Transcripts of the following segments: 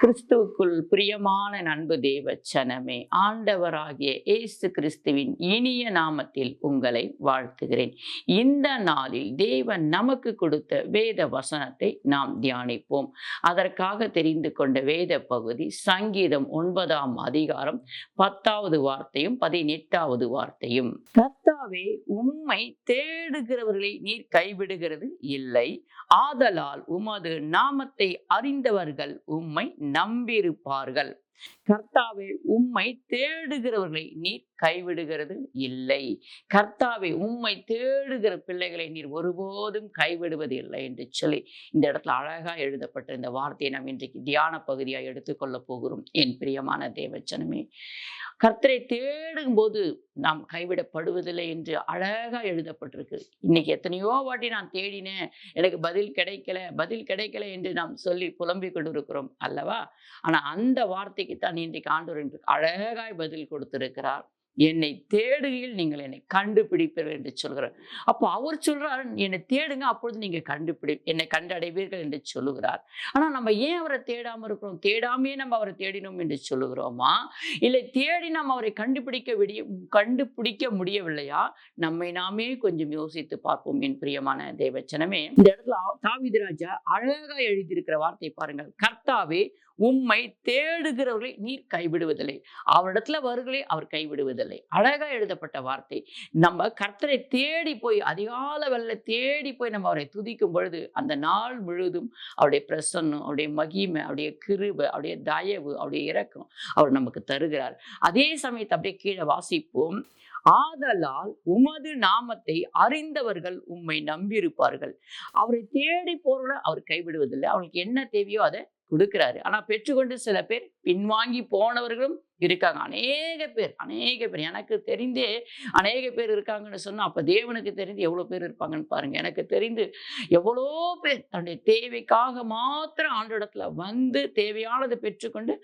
கிறிஸ்துவுக்குள் பிரியமான நண்பு தேவ சனமே ஆண்டவராகிய இயேசு கிறிஸ்துவின் இனிய நாமத்தில் உங்களை வாழ்த்துகிறேன். இந்த நாளில் தேவன் நமக்கு கொடுத்த வேத வசனத்தை நாம் தியானிப்போம். அதற்காக தெரிந்து கொண்ட வேத பகுதி சங்கீதம் ஒன்பதாம் அதிகாரம் பத்தாவது வார்த்தையும் பதினெட்டாவது வார்த்தையும். கர்த்தாவே உம்மை தேடுகிறவர்களை நீர் கைவிடுகிறது இல்லை. ஆதலால் உமது நாமத்தை அறிந்தவர்கள் உம்மை நம்பியிருப்பார்கள். கர்த்தாவே உம்மை தேடுகிறவர்களை நீர் கைவிடுகிறது இல்லை. கர்த்தாவே உம்மை தேடுகிற பிள்ளைகளை நீர் ஒருபோதும் கைவிடுவது இல்லை என்று சொல்லி இந்த இடத்துல அழகா எழுதப்பட்ட இந்த வார்த்தையை நாம் இன்றைக்கு தியான பகுதியாக எடுத்துக்கொள்ள போகிறோம். என் பிரியமான தேவச்சனமே கர்த்தரை தேடும் போது நாம் கைவிடப்படுவதில்லை என்று அழகா எழுதப்பட்டிருக்கு. இன்னைக்கு எத்தனையோ வாட்டி நான் தேடினேன் எனக்கு பதில் கிடைக்கல பதில் கிடைக்கல என்று நாம் சொல்லி புலம்பிக் கொண்டிருக்கிறோம் அல்லவா? ஆனா அந்த வார்த்தைக்கு தான் இன்றைக்கு ஆண்டவர் என்று அழகாய் பதில் கொடுத்திருக்கிறார். என்னை தேடுகையில் நீங்கள் என்னை கண்டுபிடிப்பீர்கள் என்று சொல்கிறார். அப்போ அவர் சொல்கிறார் என்னை தேடுங்க அப்பொழுது நீங்கள் கண்டுபிடி என்னை கண்டடைவீர்கள் என்று சொல்லுகிறார். ஆனால் நம்ம ஏன் அவரை தேடாமல் இருக்கிறோம்? தேடாமையே நம்ம அவரை தேடினோம் என்று சொல்லுகிறோமா? இல்லை தேடி நாம் அவரை கண்டுபிடிக்க விடிய கண்டுபிடிக்க முடியவில்லையா? நம்மை நாமே கொஞ்சம் யோசித்து பார்ப்போம் என் பிரியமான தேவச்சனமே. இந்த இடத்துல தாவிது ராஜா அழகா எழுதியிருக்கிற வார்த்தை பாருங்கள். கர்த்தாவே உம்மை தேடுகிறவர்களை நீர் கைவிடுவதில்லை. அவரிடத்துல வருகளை அவர் கைவிடுவதில்லை. அழகா எழுதப்பட்ட வார்த்தை. நம்ம கர்த்தரை தேடி போய் அதிகால வெள்ள தேடி போய் நம்ம அவரை துதிக்கும் பொழுது அந்த நாள் முழுவதும் அவருடைய பிரசன்னம் அவருடைய மகிமை அவருடைய கிருபை அவருடைய தயவு அவருடைய இறக்கம் அவர் நமக்கு தருகிறார். அதே சமயத்தை அப்படியே கீழே வாசிப்போம். ஆதலால் உமது நாமத்தை அறிந்தவர்கள் உம்மை நம்பியிருப்பார்கள். அவரை தேடி போறவரை அவர் கைவிடுவதில்லை. அவங்களுக்கு என்ன தேவையோ அதை கொடுக்கிறாரு. ஆனால் பெற்றுக்கொண்டு சில பேர் பின்வாங்கி போனவர்களும் இருக்காங்க. அநேக பேர் அநேக பேர். எனக்கு தெரிந்தே அநேக பேர் இருக்காங்கன்னு சொன்னா அப்போ தேவனுக்கு தெரிந்து எவ்வளவு பேர் இருப்பாங்கன்னு பாருங்க. எனக்கு தெரிந்து எவ்வளோ பேர் தன்னுடைய தேவைக்காக மாத்திரம் ஆண்டிடத்துல வந்து தேவையானதை பெற்றுக்கொண்டு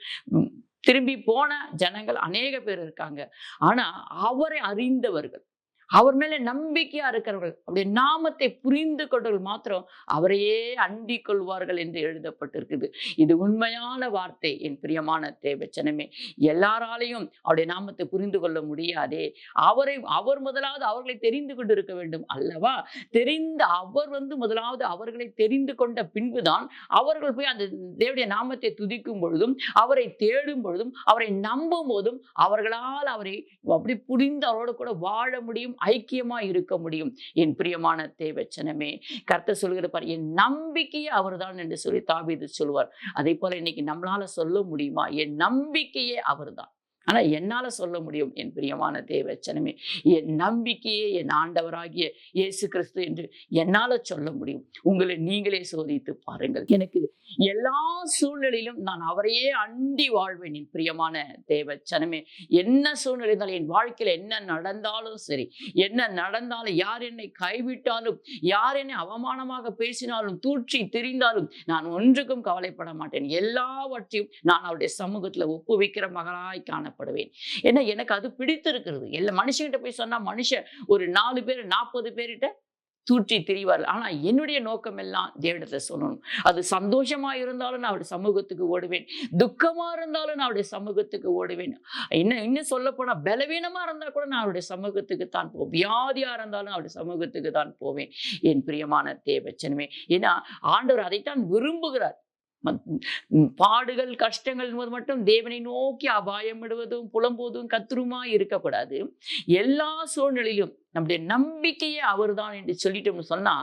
திரும்பி போன ஜனங்கள் அநேக பேர் இருக்காங்க. ஆனா அவரை அறிந்தவர்கள் அவர் மேலே நம்பிக்கையா இருக்கிறவர்கள் அவருடைய நாமத்தை புரிந்து கொண்டவர்கள் மாத்திரம் அவரையே அண்டிக் கொள்வார்கள் என்று எழுதப்பட்டிருக்குது. இது உண்மையான வார்த்தை என் பிரியமான தேவச்சனமே. எல்லாராலையும் அவருடைய நாமத்தை புரிந்து கொள்ள முடியாதே. அவரை அவர் முதலாவது அவர்களை தெரிந்து கொண்டு இருக்க வேண்டும் அல்லவா? தெரிந்த அவர் வந்து முதலாவது அவர்களை தெரிந்து கொண்ட பின்புதான் அவர்கள் போய் அந்த தேவடைய நாமத்தை துதிக்கும் பொழுதும் அவரை தேடும் பொழுதும் அவரை நம்பும் போதும் அவர்களால் அவரை அப்படி புரிந்து அவரோடு கூட வாழ முடியும். ஐக்கியமா இருக்க முடியும். என் பிரியமான தேவச்சனமே கர்த்தர் சொல்கிற பாரு என் நம்பிக்கையே அவர்தான் என்று சொல்லி தாவீது சொல்வார் அதே போல இன்னைக்கு நம்மளால சொல்ல முடியுமா? என் நம்பிக்கையே அவர்தான். ஆனா என்னால சொல்ல முடியும் என் பிரியமான தேவச்சனமே என் நம்பிக்கையே என் ஆண்டவராகிய இயேசு கிறிஸ்து என்று என்னால சொல்ல முடியும். உங்களை நீங்களே சோதித்து பாருங்கள். எனக்கு எல்லா சூழ்நிலையிலும் நான் அவரையே அண்டி வாழ்வேன் என் பிரியமான தேவச்சனமே என்ன சூழ்நிலை இருந்தாலும் என் வாழ்க்கையில என்ன நடந்தாலும் சரி என்ன நடந்தாலும் யார் என்னை கைவிட்டாலும் யார் என்னை அவமானமாக பேசினாலும் தூற்றி திரிந்தாலும் நான் ஒன்றுக்கும் கவலைப்பட மாட்டேன். எல்லாவற்றையும் நான் அவருடைய சமூகத்துல ஒப்புவிக்கிற மகளாய் காணப்படுவேன். ஏன்னா எனக்கு அது பிடித்திருக்கிறது. எல்லா மனுஷங்கிட்ட போய் சொன்னா மனுஷன் ஒரு நாலு பேர் நாற்பது பேர்கிட்ட தூற்றி திரிவார்கள் ஆனா என்னுடைய நோக்கம் எல்லாம் தேவனத்தை சொல்லணும். அது சந்தோஷமா இருந்தாலும் நான் அவருடைய சமூகத்துக்கு ஓடுவேன். துக்கமா இருந்தாலும் நான் அவருடைய சமூகத்துக்கு ஓடுவேன். இன்னும் இன்னும் சொல்ல போனா பலவீனமா இருந்தா கூட நான் அவருடைய சமூகத்துக்கு தான் போவேன் வியாதியா இருந்தாலும் அவருடைய சமூகத்துக்கு தான் போவேன். என் பிரியமான தேவச்சனமே. ஏன்னா ஆண்டவர் அதைத்தான் விரும்புகிறார். பாடுகள் கஷ்டங்கள் என்பது மட்டும் தேவனை நோக்கி அபாயமிடுவதும் புலம்போதும் கத்துருமா இருக்கக்கூடாது. எல்லா சூழ்நிலையிலும் நம்முடைய நம்பிக்கையே அவர்தான் என்று சொல்லிட்டோம்னு சொன்னா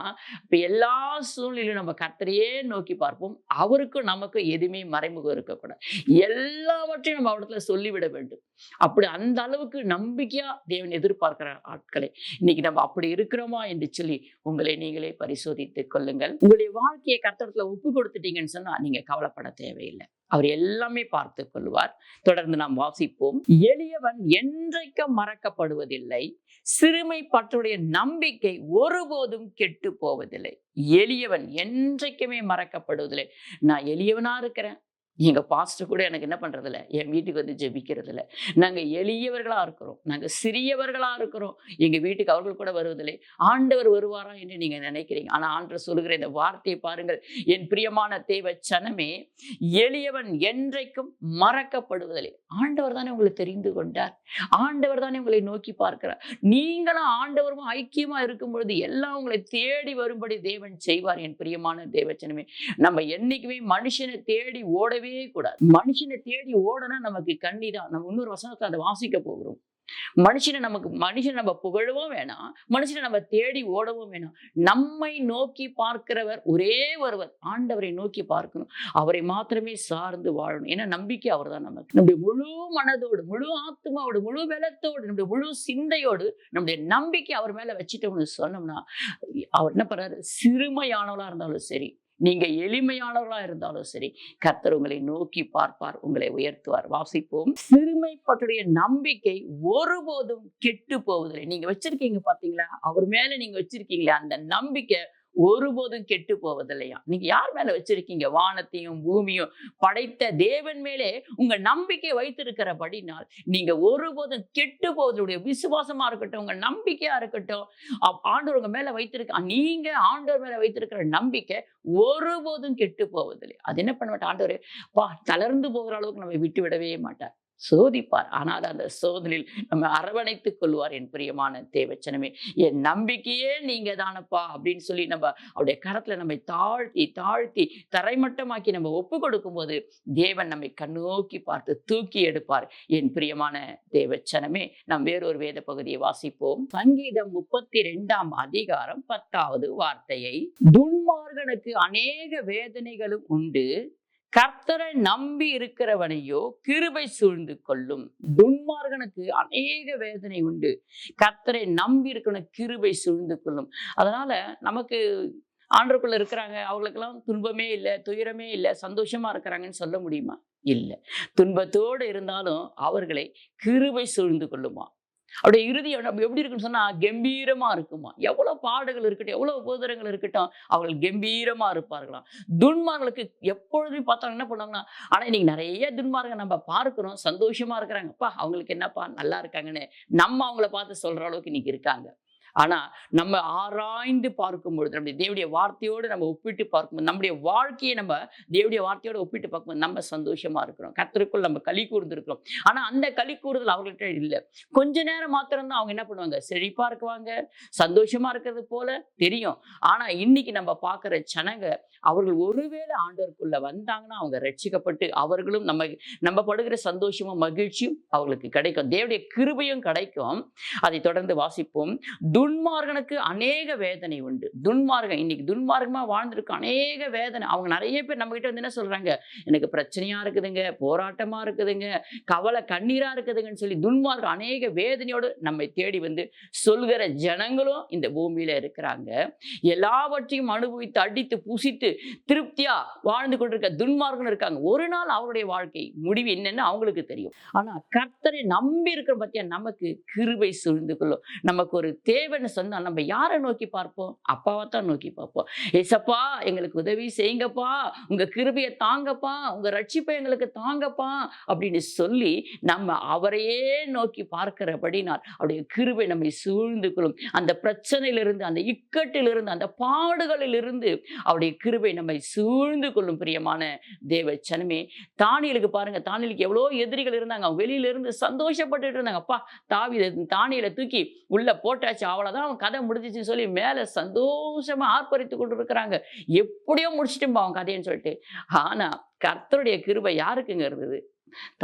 இப்போ எல்லா சூழ்நிலையும் நம்ம கர்த்தரையே நோக்கி பார்ப்போம். அவருக்கும் நமக்கும் எதுவுமே மறைமுகம் இருக்கக்கூடாது. எல்லாவற்றையும் நம்ம அவரிடத்துல சொல்லிவிட வேண்டும். அப்படி அந்த அளவுக்கு நம்பிக்கையா தேவன் எதிர்பார்க்கிற ஆட்களை இன்னைக்கு நம்ம அப்படி இருக்கிறோமா என்று சொல்லி உங்களை நீங்களே பரிசோதித்துக் கொள்ளுங்கள். உங்களுடைய வாழ்க்கையை கர்த்தரத்தில் ஒப்பு கொடுத்துட்டீங்கன்னு சொன்னா நீங்க கவலைப்பட தேவையில்லை. அவர் எல்லாமே பார்த்து கொள்வார். தொடர்ந்து நாம் வாசிப்போம். எளியவன் என்றைக்கும் மறக்கப்படுவதில்லை. சிறுமை பற்றுடைய நம்பிக்கை ஒருபோதும் கெட்டு போவதில்லை. எளியவன் என்றைக்குமே மறக்கப்படுவதில்லை. நான் எளியவனா இருக்கிறேன். எங்கள் பாஸ்டர் கூட எனக்கு என்ன பண்றது என் வீட்டுக்கு வந்து ஜெபிக்கிறது நாங்கள் நாங்க எளியவர்களா இருக்கிறோம். நாங்க சிறியவர்களா இருக்கிறோம். எங்க வீட்டுக்கு அவர்கள் கூட வருவதில்லை. ஆண்டவர் வருவாரா என்று நீங்க நினைக்கிறீங்க. ஆனா ஆண்டவர் சொல்லுகிற இந்த வார்த்தையை பாருங்கள். என் பிரியமான தேவ சனமே எளியவன் என்றைக்கும் மறக்கப்படுவதில்லை. ஆண்டவர் தானே உங்களை தெரிந்து கொண்டார். ஆண்டவர் தானே உங்களை நோக்கி பார்க்கிறார். நீங்களும் ஆண்டவரும் ஐக்கியமா இருக்கும் பொழுது எல்லாம் உங்களை தேடி வரும்படி தேவன் செய்வார். என் பிரியமான தேவச்சனமே நம்ம என்னைக்குமே மனுஷனை தேடி ஓடவே கூடாது. மனுஷனை தேடி ஓடனா நமக்கு கண்ணிதான் நம்ம இன்னொரு வசனத்தை அதை வாசிக்க போகிறோம். மனுஷனை நமக்கு மனுஷனை நம்ம புகழவும் வேணாம். மனுஷனை நம்ம தேடி ஓடவும் வேணாம். நம்மை நோக்கி பார்க்கிறவர் ஒரே ஒருவர். ஆண்டவரை நோக்கி பார்க்கணும். அவரை மாத்திரமே சார்ந்து வாழணும். ஏன்னா நம்பிக்கை அவர் தான் நமக்கு. நம்முடைய முழு மனதோடு முழு ஆத்மாவோடு முழு பலத்தோடு நம்முடைய முழு சிந்தையோடு நம்முடைய நம்பிக்கை அவர் மேல வச்சுட்டோம்னு சொன்னோம்னா அவர் என்ன பண்றாரு? சிறுமையானவளா இருந்தாலும் சரி நீங்க எளிமையானவர்களா இருந்தாலும் சரி கர்த்தர் உங்களை நோக்கி பார்ப்பார் உங்களை உயர்த்துவார். வாசிப்போம். சிறுமைப்பட்டுடைய நம்பிக்கை ஒருபோதும் கெட்டு போவதில்லை. நீங்க வச்சிருக்கீங்க பாத்தீங்களா? அவர் மேல நீங்க வச்சிருக்கீங்களா அந்த நம்பிக்கை ஒருபோதும் கெட்டு போவதில்லையா நீங்க யார் மேல வச்சிருக்கீங்க? வானத்தையும் பூமியும் படைத்த தேவன் மேலே உங்க நம்பிக்கை வைத்திருக்கிறபடினால் நீங்க ஒருபோதும் கெட்டு போவதுடைய விசுவாசமா இருக்கட்டும் உங்க நம்பிக்கையா இருக்கட்டும். அப்- ஆண்டவர் உங்க மேல வைத்திருக்க நீங்க ஆண்டவர் மேல வைத்திருக்கிற நம்பிக்கை ஒருபோதும் கெட்டு போவதில்லை அது என்ன பண்ண மாட்டேன் ஆண்டவர் பா தளர்ந்து போகிற அளவுக்கு நம்ம விட்டு விடவே மாட்டார். சோதிப்பார். ஆனால் அந்த சோதனையில் நம்ம அரவணைத்துக் கொள்வார் என் பிரியமான தேவச்சனமே. என் நம்பிக்கையே நீங்க தானப்பா அப்படின்னு சொல்லி நம்ம அவருடைய கரத்துல நம்மை தாழ்த்தி தாழ்த்தி தரைமட்டமாக்கி நம்ம ஒப்பு கொடுக்கும்போது தேவன் நம்மை கண்ணோக்கி பார்த்து தூக்கி எடுப்பார். என் பிரியமான தேவச்சனமே நாம் வேறொரு வேத பகுதியை வாசிப்போம். சங்கீதம் முப்பத்தி ரெண்டாம் அதிகாரம் பத்தாவது வார்த்தையை. துன்மார்கனுக்கு அநேக வேதனைகளும் உண்டு. கர்த்தரை நம்பி இருக்கிறவனையோ கிருபை சூழ்ந்து கொள்ளும். துன்மார்கனுக்கு அநேக வேதனை உண்டு. கர்த்தரை நம்பி இருக்கணும் கிருபை சூழ்ந்து கொள்ளும். அதனால நமக்கு ஆண்டருக்குள்ள இருக்கிறாங்க அவங்களுக்கெல்லாம் துன்பமே இல்லை துயரமே இல்லை சந்தோஷமா இருக்கிறாங்கன்னு சொல்ல முடியுமா? இல்லை. துன்பத்தோடு இருந்தாலும் அவர்களை கிருபை சூழ்ந்து கொள்ளுமா? அவருடைய இறுதி நம்ம எப்படி இருக்குன்னு சொன்னா கம்பீரமா இருக்குமா? எவ்வளவு பாடுகள் இருக்கட்டும் எவ்வளவு உபோதரங்கள் இருக்கட்டும் அவர்கள் கம்பீரமா இருப்பார்களாம். துன்மார்களுக்கு எப்பொழுதுமே பார்த்தாலும் என்ன பண்ணுவாங்கன்னா ஆனா இன்னைக்கு நிறைய துன்மார்களை நம்ம பார்க்கிறோம் சந்தோஷமா இருக்கிறாங்கப்பா. அவங்களுக்கு என்னப்பா நல்லா இருக்காங்கன்னு நம்ம அவங்கள பார்த்து சொல்ற அளவுக்கு இன்னைக்கு இருக்காங்க. ஆனால் நம்ம ஆராய்ந்து பார்க்கும் பொழுது நம்முடைய தேவடைய வார்த்தையோடு நம்ம ஒப்பிட்டு பார்க்கும்போது நம்முடைய வாழ்க்கையை நம்ம தேவடைய வார்த்தையோடு ஒப்பிட்டு பார்க்கும்போது நம்ம சந்தோஷமாக இருக்கிறோம். கத்தருக்குள் நம்ம களி கூர்ந்துருக்கிறோம். ஆனால் அந்த களி கூறுதல் அவர்கள்ட்ட இல்லை. கொஞ்ச நேரம் மாத்திரம்தான் அவங்க என்ன பண்ணுவாங்க? செழிப்பாக இருக்குவாங்க சந்தோஷமாக இருக்கிறது போல தெரியும். ஆனால் இன்னைக்கு நம்ம பார்க்குற சனங்க அவர்கள் ஒருவேளை ஆண்டவருக்குள்ள வந்தாங்கன்னா அவங்க ரட்சிக்கப்பட்டு அவர்களும் நம்ம நம்ம படுகிற சந்தோஷமும் மகிழ்ச்சியும் அவர்களுக்கு கிடைக்கும். தேவடைய கிருபையும் கிடைக்கும். அதை தொடர்ந்து வாசிப்போம். து துன்மார்கனுக்கு அநேக வேதனை உண்டு. துன்மார்கன் இன்னைக்கு துன்மார்க்கமாக வாழ்ந்துருக்கு அநேக வேதனை. அவங்க நிறைய பேர் நம்மகிட்ட வந்து என்ன சொல்றாங்க? எனக்கு பிரச்சனையா இருக்குதுங்க போராட்டமா இருக்குதுங்க கவலை கண்ணீராக இருக்குதுங்கன்னு சொல்லி துன்மார்க்கம் அநேக வேதனையோடு நம்மை தேடி வந்து சொல்கிற ஜனங்களும் இந்த பூமியில இருக்கிறாங்க. எல்லாவற்றையும் அனுபவித்து அடித்து புசித்து திருப்தியா வாழ்ந்து கொண்டிருக்க துன்மார்க்கம் இருக்காங்க. ஒரு நாள் அவருடைய வாழ்க்கை முடிவு என்னன்னு அவங்களுக்கு தெரியும். ஆனால் கர்த்தரை நம்பி இருக்கிற பற்றியா நமக்கு கிருபை சூழ்ந்து கொள்ளும். நமக்கு ஒரு தேவை தேவைன்னு சொன்னா நம்ம யாரை நோக்கி பார்ப்போம்? அப்பாவை தான் நோக்கி பார்ப்போம். ஏசப்பா எங்களுக்கு உதவி செய்யுங்கப்பா உங்கள் கிருபியை தாங்கப்பா. உங்கள் ரட்சிப்பை எங்களுக்கு தாங்கப்பா. அப்படின்னு சொல்லி நம்ம அவரையே நோக்கி பார்க்கிறபடி நான் அவருடைய கிருபை நம்மை சூழ்ந்து கொள்ளும். அந்த பிரச்சனையிலிருந்து அந்த இக்கட்டிலிருந்து அந்த பாடுகளிலிருந்து அவருடைய கிருபை நம்மை சூழ்ந்து கொள்ளும் பிரியமான தேவ சனமே தானியலுக்கு பாருங்க தானியலுக்கு எவ்வளோ எதிரிகள் இருந்தாங்க. வெளியிலிருந்து வெளியில சந்தோஷப்பட்டுட்டு இருந்தாங்க. அப்பா தாவி தானியலை தூக்கி உள்ள போட்டாச்சு அவ்வளோதான் அவன் கதை முடிஞ்சிச்சுன்னு சொல்லி மேல சந்தோஷமா ஆர்ப்பரித்து கொண்டு இருக்கிறாங்க எப்படியோ முடிச்சிட்டும்பா அவன் கதைன்னு சொல்லிட்டு. ஆனா கர்த்தருடைய கிருபை யாருக்குங்க இருந்தது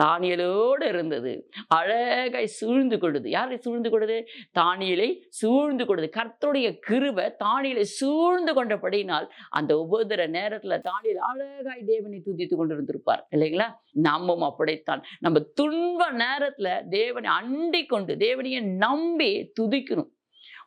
தானியலோடு இருந்தது. அழகாய் சூழ்ந்து கொடுது யாரை சூழ்ந்து கொடுது தானியலை சூழ்ந்து கொடுது கர்த்தருடைய கிருபை தானியலை சூழ்ந்து கொண்டபடினால் அந்த உபோதர நேரத்துல தானியல் அழகாய் தேவனை துதித்து கொண்டு இருந்திருப்பார் இல்லைங்களா? நாமும் அப்படித்தான். நம்ம துன்ப நேரத்துல தேவனை அண்டி கொண்டு தேவனையை நம்பி துதிக்கணும்.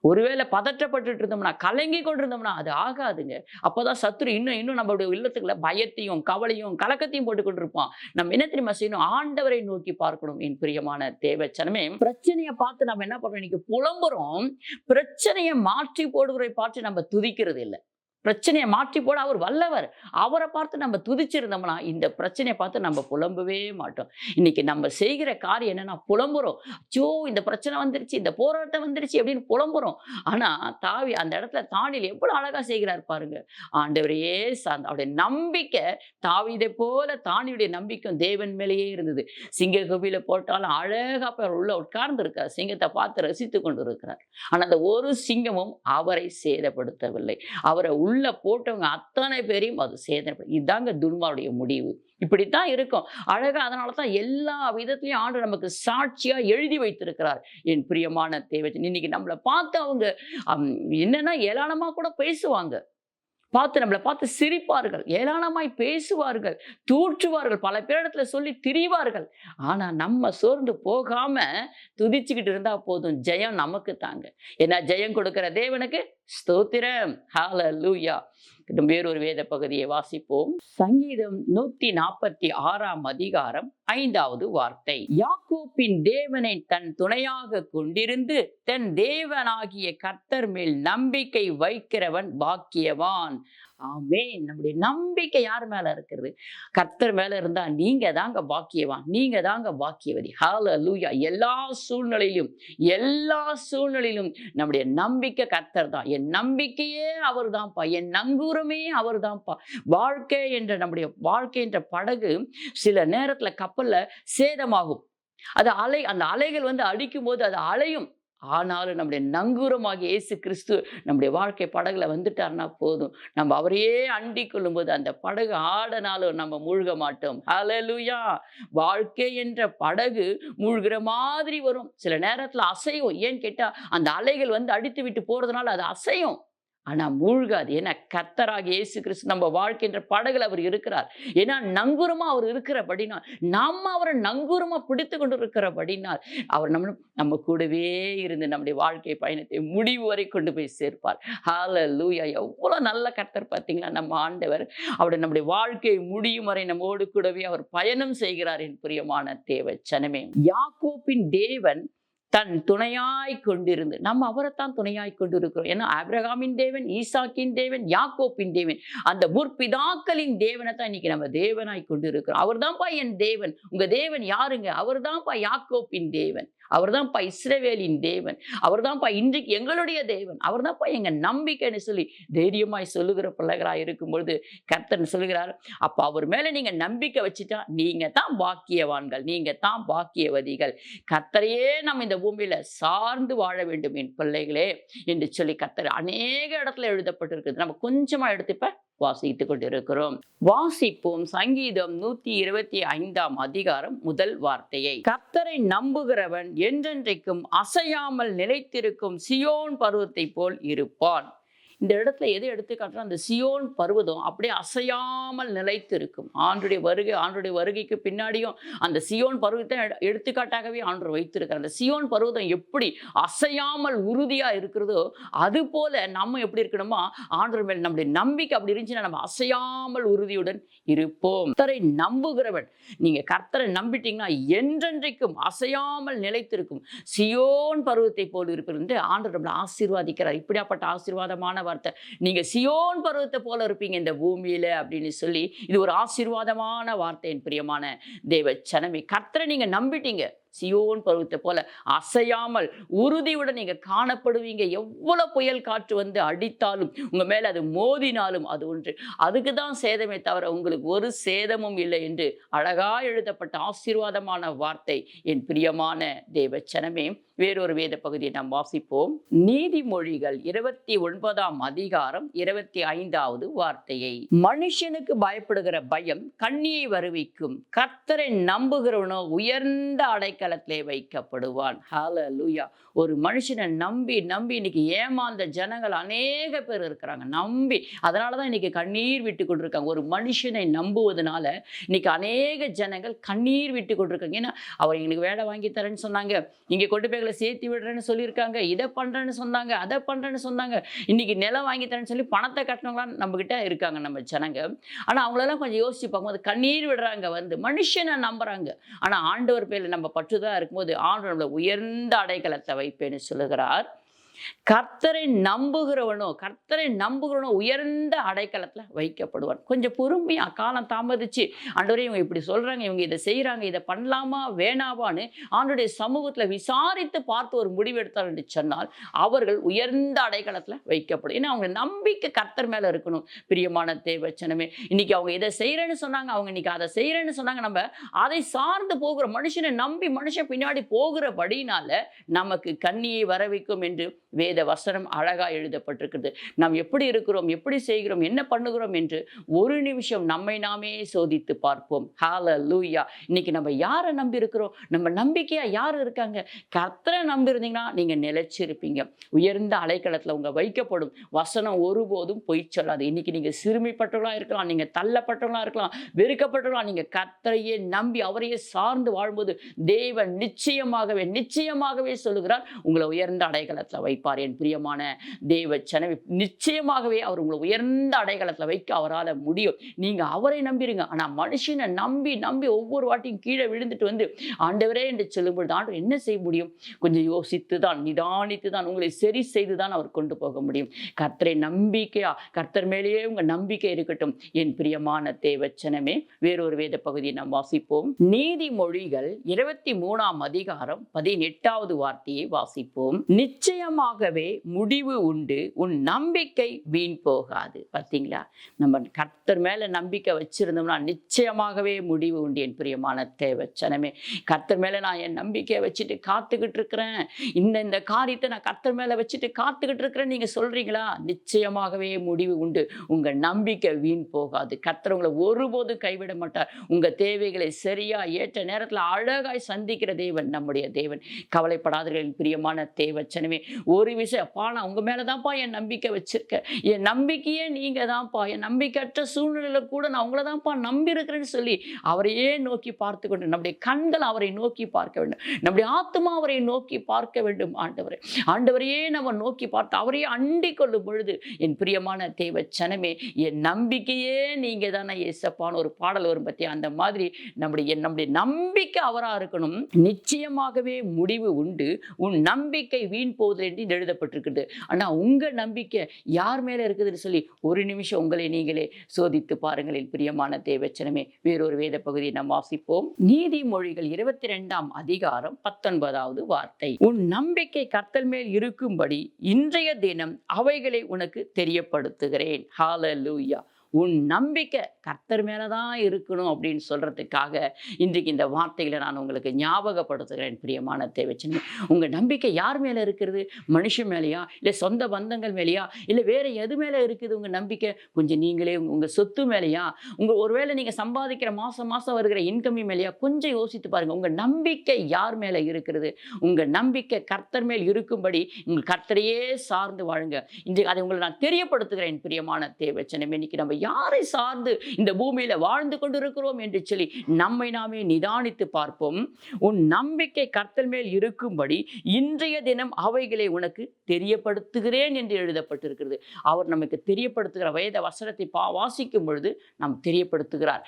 ஒருவேளை பதற்றப்பட்டுட்டு இருந்தோம்னா கலங்கி கொண்டிருந்தோம்னா அது ஆகாதுங்க. அப்போதான் சத்துரு இன்னும் இன்னும் நம்மளுடைய இல்லத்துக்குள்ள பயத்தையும் கவலையும் கலக்கத்தையும் போட்டு கொண்டிருப்போம் நம்ம என்ன தெரியுமா செய்யணும்? ஆண்டவரை நோக்கி பார்க்கணும் என் பிரியமான தேவச்சனமே. பிரச்சனையை பார்த்து நம்ம என்ன பண்ணுறோம் இன்னைக்கு புலம்புறோம். பிரச்சனையை மாற்றி போடுவதை பார்த்து நம்ம துதிக்கிறது இல்லை பிரச்சனையை மாற்றி போட அவர் வல்லவர். அவரை பார்த்து நம்ம துதிச்சிருந்தோம்னா இந்த பிரச்சனையை பார்த்து நம்ம புலம்பவே மாட்டோம். இன்னைக்கு நம்ம செய்கிற காரியம் என்னன்னா புலம்புறோம். அச்சோ இந்த பிரச்சனை வந்துருச்சு இந்த போராட்டம் வந்துருச்சு அப்படின்னு புலம்புறோம். ஆனா தாவி அந்த இடத்துல தானில் எவ்வளவு அழகா செய்கிறார் பாருங்க. ஆண்டவரையே சார்ந்த அவருடைய நம்பிக்கை தாவிதை போல தானியுடைய நம்பிக்கை தேவன் மேலேயே இருந்தது. சிங்க கோவில போட்டாலும் அழகா அவர் உள்ள உட்கார்ந்து இருக்கார் சிங்கத்தை பார்த்து ரசித்து கொண்டு இருக்கிறார் ஆனா அந்த ஒரு சிங்கமும் அவரை சேதப்படுத்தவில்லை. அவரை உள்ளே போட்டவங்க அத்தனை பேரையும் அது சேதனை இதுதாங்க துன்மாருடைய முடிவு. இப்படித்தான் இருக்கும். அழகாக அதனால தான் எல்லா விதத்துலையும் ஆண்டு நமக்கு சாட்சியாக எழுதி வைத்திருக்கிறார். என் பிரியமான தேவச்சன் இன்னைக்கு நம்மளை பார்த்து அவங்க என்னென்னா என்னன்னா கூட பேசுவாங்க. பார்த்து நம்மளை பார்த்து சிரிப்பார்கள் ஏளனமாய் பேசுவார்கள் தூற்றுவார்கள் பல பேரிடத்துல சொல்லி திரிவார்கள். ஆனா நம்ம சோர்ந்து போகாம துதிச்சுக்கிட்டு இருந்தா போதும் ஜெயம் நமக்கு தாங்க. ஏன்னா ஜெயம் கொடுக்குற தேவனுக்கு ஸ்தோத்திரம். ஹால லூயா வேறொரு வேத பகுதியை வாசிப்போம். சங்கீதம் நூத்தி நாற்பத்தி ஆறாம் அதிகாரம் ஐந்தாவது வார்த்தை. யாக்கோப்பின் தேவனை தன் துணையாக கொண்டிருந்து தன் தேவனாகிய கர்த்தர் மேல் நம்பிக்கை வைக்கிறவன் பாக்கியவான். ஆமே நம்முடைய நம்பிக்கை யார் மேல இருக்கிறது? கர்த்தர் மேல இருந்தா நீங்க தாங்க பாக்கியவான். நீங்க தாங்க பாக்கியவதி. ஹalleluya எல்லா சூழ்நிலையிலும் எல்லா சூழ்நிலையிலும் நம்முடைய நம்பிக்கை கர்த்தர் தான். என் நம்பிக்கையே அவர்தான்ப்பா. என் நங்கூரமே அவர்தான்ப்பா. வாழ்க்கை என்ற நம்முடைய வாழ்க்கை என்ற படகு சில நேரத்துல கப்பல்ல சேதமாகும். அது அலை அந்த அலைகள் வந்து அடிக்கும் போது அது அலையும். ஆனாலும் நம்முடைய நங்கூரமாகிய இயேசு கிறிஸ்து நம்முடைய வாழ்க்கை படகுல வந்துட்டார்னா போதும். நம்ம அவரையே அண்டி கொள்ளும்போது அந்த படகு ஆடனாலும் நம்ம மூழ்க மாட்டோம். அலலுயா வாழ்க்கை என்ற படகு மூழ்கிற மாதிரி வரும். சில நேரத்தில் அசையும். ஏன்னு கேட்டால் அந்த அலைகள் வந்து அடித்து விட்டு போறதுனால அது அசையும். ஆனா மூழ்காது. ஏன்னா கர்த்தராக இயேசு கிறிஸ்து நம்ம வாழ்க்கைன்ற படகுல அவர் இருக்கிறார். ஏன்னா நங்கூரமாக அவர் இருக்கிறபடினால் நம்ம அவரை நங்கூரமாக பிடித்து கொண்டு இருக்கிறபடினால் அவர் நம்ம நம்ம கூடவே இருந்து நம்முடைய வாழ்க்கை பயணத்தை முடிவு வரை கொண்டு போய் சேர்ப்பார். ஹalleluya எவ்வளவு நல்ல கர்த்தர் பார்த்தீங்களா நம்ம ஆண்டவர். அவருடைய நம்முடைய வாழ்க்கை முடியும் வரை நம்மோடு கூடவே அவர் பயணம் செய்கிறார் என் பிரியமான தேவ சனமே யாக்கோப்பின் தேவன் தன் துணையாய் கொண்டிருந்து நம்ம அவரைத்தான் துணையாய் கொண்டிருக்கிறோம். ஏன்னா ஆபிரகாமின் தேவன் ஈசாக்கின் தேவன் யாக்கோப்பின் தேவன் அந்த முற்பிதாக்களின் தேவனை தான் இன்னைக்கு நம்ம தேவனாய் கொண்டிருக்கிறோம். அவர்தான்ப்பா என் தேவன் உங்க தேவன் யாருங்க? அவர்தான்ப்பா யாக்கோப்பின் தேவன். அவர் தான்ப்பா இஸ்ரவேலின் தேவன். அவர் தான்ப்பா இன்றைக்கு எங்களுடைய தேவன். அவர் தான்ப்பா எங்கள் நம்பிக்கைன்னு சொல்லி தைரியமாய் சொல்லுகிற பிள்ளைகளாக இருக்கும்பொழுது கர்த்தன் சொல்லுகிறார் அப்போ அவர் மேலே நீங்கள் நம்பிக்கை வச்சுட்டா நீங்கள் தான் பாக்கியவான்கள் நீங்கள் தான் பாக்கியவதிகள். கர்த்தரையே நம்ம இந்த பூமியில் சார்ந்து வாழ வேண்டும் என் பிள்ளைகளே என்று சொல்லி கர்த்தர் அநேக இடத்துல எழுதப்பட்டிருக்குது. நம்ம கொஞ்சமாக எடுத்து வாசித்துக் கொண்டிருக்கிறோம் வாசிப்போம் சங்கீதம் நூத்தி இருபத்தி ஐந்தாம் அதிகாரம் முதல் வார்த்தையை. கர்த்தரை நம்புகிறவன் என்றென்றைக்கும் அசையாமல் நிலைத்திருக்கும் சியோன் பருவத்தை போல் இருப்பான். இந்த இடத்துல எதை எடுத்து காட்டுறோம் அந்த சியோன் பருவதம் அப்படியே அசையாமல் நிலைத்து இருக்கும் ஆண்டுடைய வருகை ஆண்டுடைய வருகைக்கு பின்னாடியும் அந்த சியோன் பருவத்தை எடுத்துக்காட்டாகவே ஆண்டு வைத்திருக்கிறார். அந்த சியோன் பருவதம் எப்படி அசையாமல் உறுதியா இருக்கிறதோ அது போல நம்ம எப்படி இருக்கணுமா ஆண்டு மேல் நம்முடைய நம்பிக்கை அப்படி இருந்துச்சுன்னா நம்ம அசையாமல் உறுதியுடன் இருப்போம். கர்த்தரை நம்புகிறவன் நீங்க கர்த்தரை நம்பிட்டீங்கன்னா என்றென்றைக்கும் அசையாமல் நிலைத்திருக்கும். சியோன் பருவத்தை போல் இருப்பது என்று ஆண்டு நம்மளை ஆசீர்வாதிக்கிறார். இப்படியாப்பட்ட ஆசீர்வாதமானவர் வார்த்தை. நீங்க சியோன் பருவத்தை போல இருப்பீங்க இந்த பூமியில அப்படின்னு சொல்லி இது ஒரு ஆசீர்வாதமான வார்த்தை என் பிரியமான தேவ சனமே கர்த்தரை நீங்க நம்பிட்டீங்க. சியோன் பருவத்தை போல அசையாமல் உறுதியுடன் நீங்க காணப்படுவீங்க. எவ்வளவு புயல் காற்று வந்து அடித்தாலும் உங்க மேல அது மோதினாலும் அது ஒன்று. அதுக்கு தான் சேதமே தவிர உங்களுக்கு ஒரு சேதமும் இல்லை என்று அழகா எழுதப்பட்ட ஆசீர்வாதமான வார்த்தை என் பிரியமான தேவச்சனமே. வேறொரு வேத பகுதியை நாம் வாசிப்போம். நீதிமொழிகள் இருபத்தி ஒன்பதாம் அதிகாரம் இருபத்தி ஐந்தாவது வார்த்தையை. மனுஷனுக்கு பயப்படுகிற பயம் கண்ணியை வருவிக்கும். கர்த்தரை நம்புகிறவனோ உயர்ந்த அடைக்கலத்திலே வைக்கப்படுவான். ஹalleluya ஒரு மனுஷனை நம்பி நம்பி இன்னைக்கு ஏமாந்த ஜனங்கள் அநேக பேர் இருக்கிறாங்க. நம்பி. அதனால தான் இன்னைக்கு கண்ணீர் விட்டு கொண்டிருக்காங்க. ஒரு மனுஷனை நம்புவதனால இன்னைக்கு அநேக ஜனங்கள் கண்ணீர் விட்டு கொண்டிருக்காங்க. ஏன்னா அவர் எங்களுக்கு வேலை வாங்கி தரேன்னு சொன்னாங்க. இங்கே கொண்டு போய் எங்களை சேர்த்து விடுறேன்னு சொல்லியிருக்காங்க. இதை பண்ணுறேன்னு சொன்னாங்க. அதை பண்ணுறேன்னு சொன்னாங்க. இன்னைக்கு நிலம் வாங்கி தரேன்னு சொல்லி பணத்தை கட்டினவங்களாம் நம்மக்கிட்ட இருக்காங்க நம்ம ஜனங்க. ஆனால் அவங்களெல்லாம் கொஞ்சம் யோசிச்சு பார்க்கும்போது கண்ணீர் விடுறாங்க வந்து. மனுஷனை நம்புறாங்க. ஆனால் ஆண்டவர் பேரில் நம்ம பற்றுதான் இருக்கும்போது ஆண்டு நம்மளை உயர்ந்த அடைக்கலத்தை வைப்பேன்னு சொல்லுகிறார். கர்த்தரை நம்புகிறவனோ கர்த்தரை நம்புகிறவனோ உயர்ந்த அடைக்கலத்தில் வைக்கப்படுவான் கொஞ்சம் பொறுமையா காலம் தாமதிச்சு ஆண்டவரே இவங்க இப்படி சொல்றாங்க இவங்க இதை செய்கிறாங்க இதை பண்ணலாமா வேணாவான்னு ஆண்டுடைய சமூகத்தில் விசாரித்து பார்த்து ஒரு முடிவு எடுத்தார் என்று சொன்னால் அவர்கள் உயர்ந்த அடைக்கலத்தில் வைக்கப்படும். ஏன்னா அவங்க நம்பிக்கை கர்த்தர் மேல இருக்கணும். பிரியமான தேவச்சனமே இன்னைக்கு அவங்க இதை செய்யறேன்னு சொன்னாங்க அவங்க இன்னைக்கு அதை செய்யறேன்னு சொன்னாங்க. நம்ம அதை சார்ந்து போகிற மனுஷனை நம்பி மனுஷன் பின்னாடி போகிறபடினால நமக்கு கண்ணியை வர வைக்கும் என்று வேத வசனம் அழகா எழுதப்பட்டிருக்கிறது. நாம் எப்படி இருக்கிறோம் எப்படி செய்கிறோம் என்ன பண்ணுகிறோம் என்று ஒரு நிமிஷம் நம்மை நாமே சோதித்து பார்ப்போம். ஹால லூயா இன்னைக்கு நம்ம யாரை நம்பி இருக்கிறோம் நம்ம நம்பிக்கையாக யார் இருக்காங்க? கர்த்தரை நம்பியிருந்தீங்கன்னா நீங்கள் நிலைச்சிருப்பீங்க. உயர்ந்த அலைக்களத்தில் உங்கள் வைக்கப்படும் வசனம் ஒருபோதும் பொய் சொல்லாது. இன்னைக்கு நீங்கள் சிறுமிப்பட்டவங்களா இருக்கலாம் நீங்கள் தள்ளப்பட்டவங்களா இருக்கலாம் வெறுக்கப்பட்டவங்களா நீங்கள் கத்தரையே நம்பி அவரையே சார்ந்து வாழும்போது தேவன் நிச்சயமாகவே நிச்சயமாகவே சொல்லுகிறார். உங்களை உயர்ந்த அடைக்கலத்துல வைப்பார் என் பிரியமான தேவ சனவி நிச்சயமாகவே அவர் உங்களை உயர்ந்த அடைக்கலத்துல வைக்க அவரால் முடியும். நீங்கள் அவரை நம்பிடுங்க ஆனால் மனுஷனை நம்பி நம்பி ஒவ்வொரு வாட்டியும் கீழே விழுந்துட்டு வந்து ஆண்டவரே என்று சொல்லும் பொழுது ஆண்டவர் என்ன செய்ய முடியும்? கொஞ்சம் யோசித்து தான் நிதானித்து தான் உங்களை சரி செய்து தான் அவர் கொண்டு போக முடியும். கர்த்தரை நம்பிக்கையா கர்த்தர் மேலேயே உங்கள் நம்பிக்கை இருக்கட்டும். என் பிரியமான தேவச்சனமே வேறொரு வேத பகுதியை நாம் வாசிப்போம். நீதிமொழிகள் இருபத்தி மூணாம் அதிகாரம் பதினெட்டாவது வார்த்தையை வாசிப்போம். நிச்சயமாக ஆகவே முடிவு உண்டு. உன் நம்பிக்கை வீண் போகாது. பார்த்தீங்களா? நம்ம கர்த்தர் மேல நம்பிக்கை வச்சுருந்தோம்னா நிச்சயமாகவே முடிவு உண்டு என் பிரியமான தேவச்சனமே. கர்த்தர் மேல நான் என் நம்பிக்கையை வச்சுட்டு காத்துக்கிட்டு இருக்கிறேன். இந்த இந்த காரியத்தை நான் கர்த்தர் மேல வச்சுட்டு காத்துக்கிட்டு இருக்கிறேன் நீங்க சொல்றீங்களா? நிச்சயமாகவே முடிவு உண்டு. உங்க நம்பிக்கை வீண் போகாது. கர்த்தர் உங்களை ஒருபோதும் கைவிட மாட்டார். உங்க தேவைகளை சரியா ஏற்ற நேரத்துல அழகாய் சந்திக்கிற தேவன் நம்முடைய தேவன். கவலைப்படாதீர்கள் பிரியமான தேவச்சனமே. ஒரு விஷயம் அப்பா நான் மேலே மேலதான்ப்பா என் நம்பிக்கை வச்சுருக்கேன். என் நம்பிக்கையே நீங்கள் தான்ப்பா என் நம்பிக்கையற்ற சூழ்நிலையில் கூட நான் உங்களை தான்ப்பா நம்பி இருக்கிறேன்னு சொல்லி அவரையே நோக்கி பார்த்து கொண்டு நம்முடைய கண்கள் அவரை நோக்கி பார்க்க வேண்டும். நம்முடைய ஆத்மா அவரை நோக்கி பார்க்க வேண்டும் ஆண்டவரை. ஆண்டவரையே நம்ம நோக்கி பார்த்து அவரையே அண்டி கொள்ளும் பொழுது என் பிரியமான தேவ சனமே என் நம்பிக்கையே நீங்கள் தானே ஏசப்பான்னு ஒரு பாடல் வரும் பற்றி அந்த மாதிரி நம்முடைய நம்முடைய நம்பிக்கை அவராக இருக்கணும். நிச்சயமாகவே முடிவு உண்டு. உன் நம்பிக்கை வீண் போகுது என்று எழுதப்பட்டிருக்குது. ஆனா உங்க நம்பிக்கை யார் மேலே இருக்குதுன்னு சொல்லி ஒரு நிமிஷம் உங்களை நீங்களே சோதித்து பாருங்களில் பிரியமான தேவச்சனமே. வேறொரு வேத பகுதியை நாம் வாசிப்போம். நீதிமொழிகள் இருபத்தி ரெண்டாம் அதிகாரம் பத்தொன்பதாவது வார்த்தை. உன் நம்பிக்கை கர்த்தல் மேல் இருக்கும்படி இன்றைய தினம் அவைகளை உனக்கு தெரியப்படுத்துகிறேன். ஹாலலூயா உன் நம்பிக்கை கர்த்தர் மேலே தான் இருக்கணும் அப்படின்னு சொல்கிறதுக்காக இன்றைக்கு இந்த வார்த்தைகளை நான் உங்களுக்கு ஞாபகப்படுத்துகிறேன் பிரியமான தேவச்சனே உங்கள் நம்பிக்கை யார் மேலே இருக்கிறது? மனுஷன் மேலேயா? இல்லை சொந்த பந்தங்கள் மேலேயா? இல்லை வேறு எது மேலே இருக்குது உங்கள் நம்பிக்கை? கொஞ்சம் நீங்களே உங்கள் சொத்து மேலேயா? உங்கள் ஒருவேளை நீங்கள் சம்பாதிக்கிற மாதம் மாதம் வருகிற இன்கம்மி மேலேயா? கொஞ்சம் யோசித்து பாருங்கள் உங்கள் நம்பிக்கை யார் மேலே இருக்கிறது? உங்கள் நம்பிக்கை கர்த்தர் மேல் இருக்கும்படி உங்கள் கர்த்தரையே சார்ந்து வாழுங்க. இன்றைக்கு அதை உங்களை நான் தெரியப்படுத்துகிறேன் பிரியமான தேவச்சனம் இன்னைக்கு நம்ம யாரை சார்ந்து இந்த பூமியில் வாழ்ந்து கொண்டிருக்கிறோம் என்று சொல்லி நம்மை நாமே நிதானித்து பார்ப்போம். உன் நம்பிக்கை கர்த்தல் மேல் இருக்கும்படி இன்றைய தினம் அவைகளை உனக்கு தெரியப்படுத்துகிறேன் என்று எழுதப்பட்டிருக்கிறது. அவர் நமக்கு தெரியப்படுத்துகிற வயத வசனத்தை பா வாசிக்கும் பொழுது நாம் தெரியப்படுத்துகிறார்.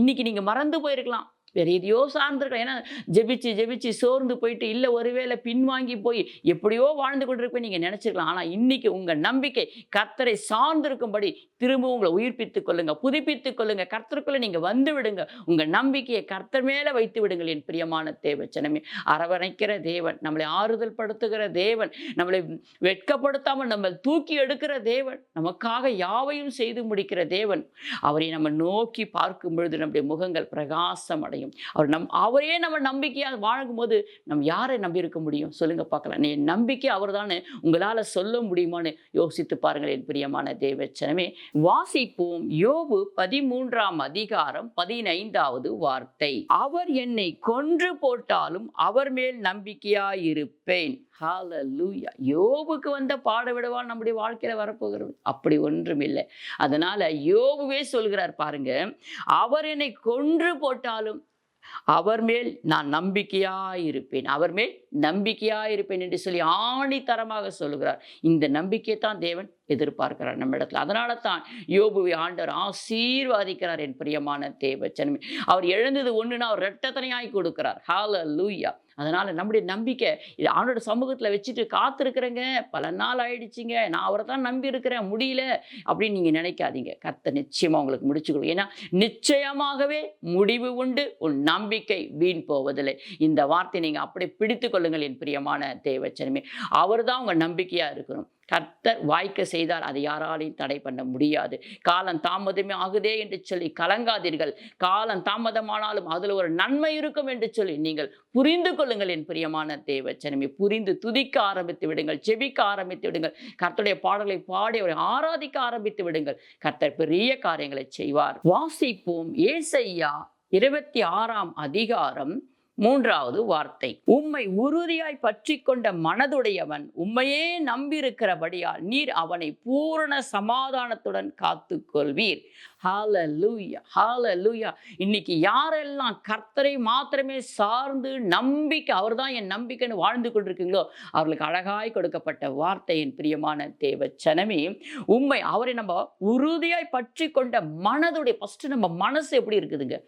இன்னைக்கு நீங்கள் மறந்து போயிருக்கலாம். வேறு எதையோ சார்ந்திருக்கலாம். ஏன்னா ஜெபிச்சு ஜெபிச்சு சோர்ந்து போயிட்டு இல்லை ஒருவேளை பின்வாங்கி போய் எப்படியோ வாழ்ந்து கொண்டிருப்பேன் நீங்கள் நினச்சிருக்கலாம். ஆனால் இன்னைக்கு உங்கள் நம்பிக்கை கர்த்தரை சார்ந்திருக்கும்படி திரும்ப உங்களை உயிர்ப்பித்துக் கொள்ளுங்க புதுப்பித்துக் கொள்ளுங்கள் கர்த்தருக்குள்ள நீங்கள் வந்து விடுங்க. உங்கள் நம்பிக்கையை கர்த்தர் மேலே வைத்து விடுங்கள் என் பிரியமான தேவச்சனமே அரவணைக்கிற தேவன் நம்மளை ஆறுதல் படுத்துகிற தேவன் நம்மளை வெட்கப்படுத்தாமல் நம்ம தூக்கி எடுக்கிற தேவன் நமக்காக யாவையும் செய்து முடிக்கிற தேவன். அவரை நம்ம நோக்கி பார்க்கும் பொழுது நம்முடைய முகங்கள் பிரகாசம் அடையும். அவர் நம் அவரே நம்ம நம்பிக்கையாக வாழும்போது நம்ம யாரை நம்பி இருக்க முடியும்? சொல்லுங்க பார்க்கலாம். நீ நம்பிக்கை அவர் தானே உங்களால் சொல்ல முடியுமான்னு யோசித்து பாருங்கள் என் பிரியமான தேவச்சனமே. வாசிப்போம் யோபு பதிமூன்றாம் அதிகாரம் பதினைந்தாவது வார்த்தை. அவர் என்னை கொன்று போட்டாலும் அவர் மேல் நம்பிக்கையாயிருப்பேன். ஹalleluya யோபுக்கு வந்த பாட விடவா நம்முடைய வாழ்க்கையில வரப்போகிறது. அப்படி ஒன்றும் இல்லை. அதனால யோபுவே சொல்கிறார் பாருங்க அவர் என்னை கொன்று போட்டாலும் அவர் மேல் நான் நம்பிக்கையாயிருப்பேன். அவர் மேல் நம்பிக்கையாயிருப்பேன் என்று சொல்லி ஆணித்தரமாக சொல்லுகிறார். இந்த நம்பிக்கையை தான் தேவன் எதிர்பார்க்கிறார் நம்ம இடத்துல. அதனால தான் யோபுவை ஆண்டவர் ஆசீர்வாதிக்கிறார் என் பிரியமான தேவச்சனமே. அவர் எழுந்தது ஒன்றுன்னா அவர் ரெட்டத்தனையாய் கொடுக்கிறார். ஹால லூயா அதனால் நம்முடைய நம்பிக்கை இது ஆண்டோட சமூகத்தில் வச்சுட்டு காத்திருக்கிறேங்க. பல நாள் ஆயிடுச்சுங்க. நான் அவரை தான் நம்பி இருக்கிறேன். முடியல. அப்படின்னு நீங்கள் நினைக்காதீங்க. கத்த நிச்சயமாக உங்களுக்கு முடிச்சுக்கணும் ஏன்னா நிச்சயமாகவே முடிவு உண்டு. உன் நம்பிக்கை வீண் போவதில்லை. இந்த வார்த்தை நீங்கள் அப்படியே பிடித்து கொள்ளுங்கள் என் பிரியமான தேவச்சனமே. அவர் தான் உங்கள் நம்பிக்கையாக இருக்கணும். கர்த்தர் வாய்க்க செய்தார் அதை யாராலையும் தடை பண்ண முடியாது. காலம் தாமதமே ஆகுதே என்று சொல்லி கலங்காதீர்கள். காலம் தாமதமானாலும் அதில் ஒரு நன்மை இருக்கும் என்று சொல்லி நீங்கள் புரிந்து கொள்ளுங்கள் என் பிரியமான தேவச்சனமே. புரிந்து துதிக்க ஆரம்பித்து விடுங்கள் செபிக்க ஆரம்பித்து விடுங்கள். கர்த்தருடைய பாடலை பாடி அவரை ஆராதிக்க ஆரம்பித்து விடுங்கள். கர்த்தர் பெரிய காரியங்களை செய்வார். வாசிப்போம் ஏசையா இருபத்தி ஆறாம் அதிகாரம் மூன்றாவது வார்த்தை. உம்மை உறுதியாய் பற்றி கொண்ட மனதுடையவன் உம்மையே நம்பியிருக்கிறபடியால் நீர் அவனை பூரண சமாதானத்துடன் காத்து கொள்வீர் ஹால லூய்யா ஹால லூயா இன்னைக்கு யாரெல்லாம் கர்த்தரை மாத்திரமே சார்ந்து நம்பிக்கை அவர்தான் என் நம்பிக்கைன்னு வாழ்ந்து கொண்டிருக்கீங்களோ அவர்களுக்கு அழகாய் கொடுக்கப்பட்ட வார்த்தை என் பிரியமான தேவச்சனமே உண்மை அவரை நம்ம உறுதியாய் பற்றி கொண்ட மனதுடைய ஃபஸ்ட்டு நம்ம மனசு எப்படி இருக்குதுங்க?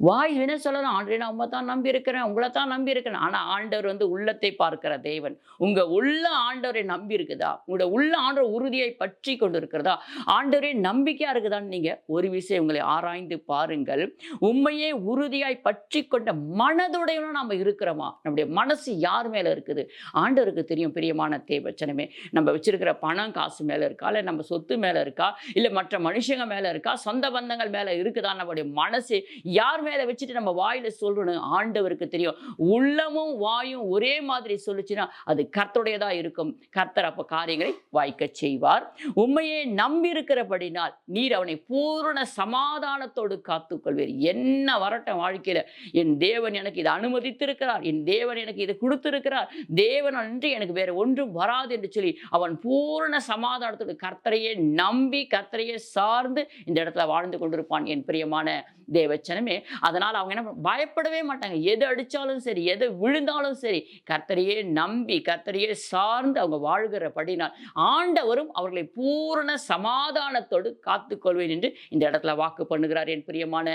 வாய் என்ன சொல்லலாம் ஆண்டரை நான் உங்களை தான் நம்பி இருக்கிறேன் உங்களை தான் நம்பி இருக்கிறேன் ஆனால் ஆண்டவர் வந்து உள்ளத்தை பார்க்கிற தேவன். உங்க உள்ள ஆண்டவரை நம்பி இருக்குதா உங்களோட உள்ள ஆண்டவர் உறுதியை பற்றி கொண்டு இருக்கிறதா ஆண்டவரே நம்பிக்கையா இருக்குதான்னு நீங்க ஒரு விஷயம் உங்களை ஆராய்ந்து பாருங்கள். உண்மையே உறுதியாய் பற்றி கொண்ட மனதுடையவனும் நாம இருக்கிறோமா? நம்முடைய மனசு யார் மேல இருக்குது? ஆண்டவருக்கு தெரியும் பிரியமான தேவச்சனமே. நம்ம வச்சிருக்கிற பணம் காசு மேல இருக்கா? இல்லை நம்ம சொத்து மேல இருக்கா? இல்லை மற்ற மனுஷங்க மேல இருக்கா? சொந்த பந்தங்கள் மேல இருக்குதா? நம்முடைய மனசு யார் மேல வச்சுட்டு நம்ம வாயில சொல்லணும் ஆண்டவருக்கு தெரியும். உள்ளமும் வாயும் ஒரே மாதிரி சொல்லுச்சுன்னா அது கர்த்தருடையதா இருக்கும். கர்த்தர் அப்ப காரியங்களை வாய்க்க செய்வார். உண்மையே நம்பி இருக்கிறபடினால் நீர் அவனை பூரண சமாதானத்தோடு காத்துக்கொள்வீர். என்ன வரட்டும் வாழ்க்கையில. என் தேவன் எனக்கு இதை அனுமதித்திருக்கிறார். என் தேவன் எனக்கு இதை கொடுத்திருக்கிறார். தேவன் அன்றி எனக்கு வேற ஒன்றும் வராது என்று சொல்லி அவன் பூரண சமாதானத்தோடு கர்த்தரையே நம்பி கர்த்தரையே சார்ந்து இந்த இடத்துல வாழ்ந்து கொண்டிருப்பான் என் பிரியமான தேவச்சனமே. அதனால் அவங்க என்ன பயப்படவே மாட்டாங்க. எது அடித்தாலும் சரி எது விழுந்தாலும் சரி கர்த்தரையே நம்பி கர்த்தரையே சார்ந்து அவங்க வாழ்கிறபடினால் ஆண்டவரும் அவர்களை பூரண சமாதானத்தோடு காத்துக்கொள்வேன் என்று இந்த இடத்துல வாக்கு பண்ணுகிறார். என் பிரியமான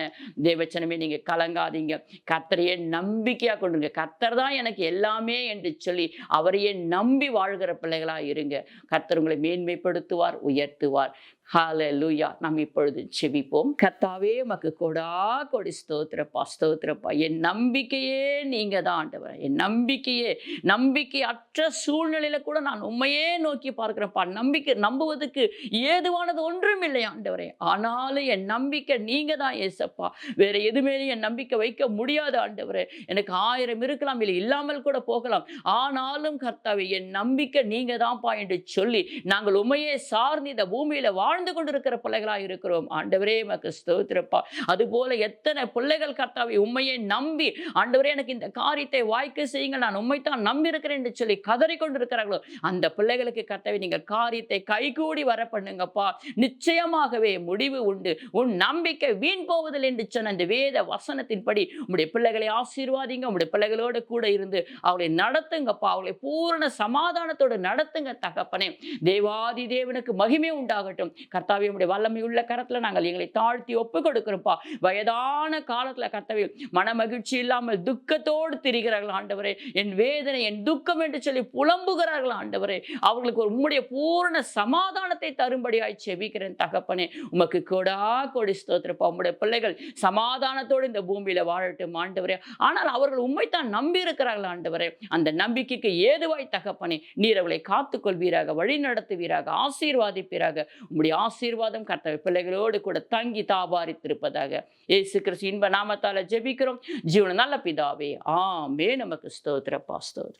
தேவச்சனமே நீங்கள் கலங்காதீங்க. கர்த்தரையே நம்பிக்கையாக கொண்டுங்க கர்த்தர் தான் எனக்கு எல்லாமே என்று சொல்லி அவரையே நம்பி வாழ்கிற பிள்ளைகளாக இருங்க. கர்த்தர் உங்களை மேன்மைப்படுத்துவார் உயர்த்துவார். ஹalleluya. நாம் இப்பொழுது செபிப்போம் கர்த்தாவே மக்கு கொடா கொடி ஸ்தோத்திரப்பா ஸ்தோத்திரப்பா. என் நம்பிக்கையே நீங்க தான் ஆண்டவர். என் நம்பிக்கையே நம்பிக்கை அற்ற சூழ்நிலையில கூட நான் உண்மையே நோக்கி பார்க்கிறேன்ப்பா. நம்பிக்கை நம்புவதற்கு ஏதுவானது ஒன்றும் இல்லை ஆண்டவரே. ஆனாலும் என் நம்பிக்கை நீங்க தான் ஏசப்பா. வேற எது என் நம்பிக்கை வைக்க முடியாது ஆண்டவரே. எனக்கு ஆயிரம் இருக்கலாம் இல்லை இல்லாமல் கூட போகலாம். ஆனாலும் கர்த்தாவே என் நம்பிக்கை நீங்கள் தான்ப்பா என்று சொல்லி நாங்கள் உண்மையே சார்ந்து இந்த பூமியில வாழ்ந்து கொண்டிருக்கிற பிள்ளைகளாக இருக்கிறோம். ஆண்டவரே மக்கு ஸ்தோத்திரப்பா. அதுபோல எத்தனை பிள்ளைகள் கர்த்தாவை உண்மையை நம்பி ஆண்டவரே எனக்கு இந்த காரியத்தை வாய்க்க செய்யுங்கள். நான் உண்மைத்தான் நம்பி இருக்கிறேன் என்று சொல்லி கதறி கொண்டிருக்கிறார்களோ அந்த பிள்ளைகளுக்கு கர்த்தாவை நீங்க காரியத்தை கைகூடி வர பண்ணுங்கப்பா நிச்சயமாகவே முடிவு உண்டு. உன் நம்பிக்கை வீண் போவதில்லை என்று சொன்ன இந்த வேத வசனத்தின்படி உங்களுடைய பிள்ளைகளை ஆசீர்வாதிங்க. உங்களுடைய பிள்ளைகளோடு கூட இருந்து அவளை நடத்துங்கப்பா. அவளை பூரண சமாதானத்தோடு நடத்துங்க தகப்பனே. தேவாதி தேவனுக்கு மகிமை உண்டாகட்டும். கர்த்தாவே உடைய வல்லமை உள்ள கரத்துல நாங்கள் எங்களை தாழ்த்தி ஒப்பு கொடுக்கிறோம்ப்பா வயதான காலத்துல கர்த்தாவே மன மகிழ்ச்சி இல்லாமல் துக்கத்தோடு திரிகிறார்கள் ஆண்டவரே. என் வேதனை என் துக்கம் என்று சொல்லி புலம்புகிறார்கள் ஆண்டவரே. அவர்களுக்கு ஒரு உம்முடைய பூரண சமாதானத்தை தரும்படியாய் செவிக்கிறேன் தகப்பனே. உமக்கு கொடா கொடி ஸ்தோத்திரப்பா. உம்முடைய பிள்ளைகள் சமாதானத்தோடு இந்த பூமியில வாழட்டும் ஆண்டவரே. ஆனால் அவர்கள் உண்மைத்தான் நம்பி இருக்கிறார்கள் ஆண்டவரே. அந்த நம்பிக்கைக்கு ஏதுவாய் தகப்பனே நீர் அவளை காத்துக்கொள்வீராக வழி நடத்துவீராக ஆசீர்வாதிப்பீராக. உம்முடைய ஆசீர்வாதம் கர்த்தவை பிள்ளைகளோடு கூட தங்கி தாபாரித்திருப்பதாக ஏசு கிறிஸ்து இன்ப நாமத்தால ஜெபிக்கிறோம். ஜீவன நல்ல பிதாவே ஆமே நமக்கு ஸ்தோத்திரப்பா ஸ்தோத்திரம்.